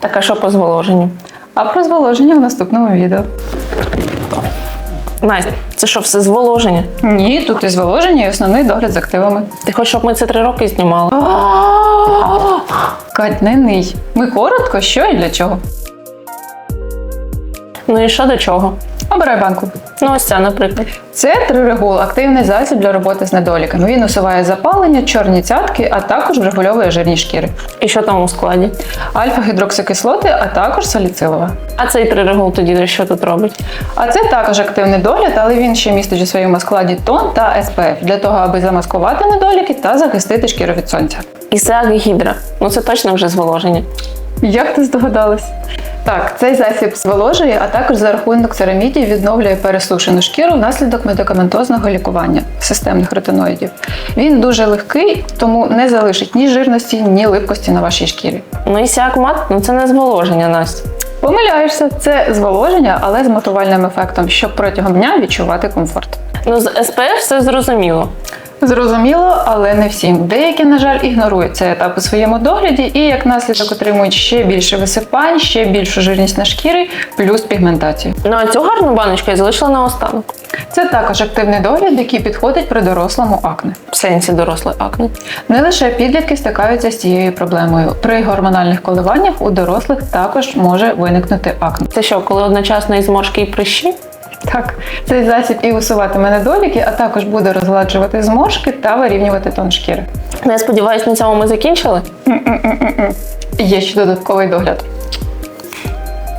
Так, а що по зволоженню? А про зволоження в наступному відео. Настя, це що, все зволоження? Ні, тут і зволоження, і основний догляд з активами. Ти хочеш, щоб ми це три роки знімали? Кать, не ний. Ми коротко, що і для чого. Ну і що до чого? Обирай банку. Ну, ось ця, наприклад. Це трирегул, активний засіб для роботи з недоліками. Він усуває запалення, чорні цятки, а також врегульовує жирні шкіри. І що там у складі? Альфа-гідроксикислоти, а також саліцилова. А цей трирегул тоді що тут робить? А це також активний догляд, але він ще містить у своєму складі тон та СПФ для того, аби замаскувати недоліки та захистити шкіру від сонця. І це. Ну це точно вже зволоження. Як ти здогадалась? Так, цей засіб зволожує, а також за рахунок церамідів відновлює пересушену шкіру внаслідок медикаментозного лікування системних ретиноїдів. Він дуже легкий, тому не залишить ні жирності, ні липкості на вашій шкірі. Ну і сяк мат, ну це не зволоження, Настя. Помиляєшся, це зволоження, але з матувальним ефектом, щоб протягом дня відчувати комфорт. Ну, з СПФ все зрозуміло. Зрозуміло, але не всім. Деякі, на жаль, ігнорують цей етап у своєму догляді і як наслідок отримують ще більше висипань, ще більшу жирність на шкірі, плюс пігментацію. Ну а цю гарну баночку я залишила на останок. Це також активний догляд, який підходить при дорослому акне. В сенсі дорослої акне. Не лише підлітки стикаються з цією проблемою. При гормональних коливаннях у дорослих також може виникнути акне. Це що, коли одночасно і зморшки і прищі? Так, цей засіб і усуватиме недоліки, а також буде розгладжувати зморшки та вирівнювати тон шкіри. Не я сподіваюся, на цьому ми закінчили. Є ще додатковий догляд.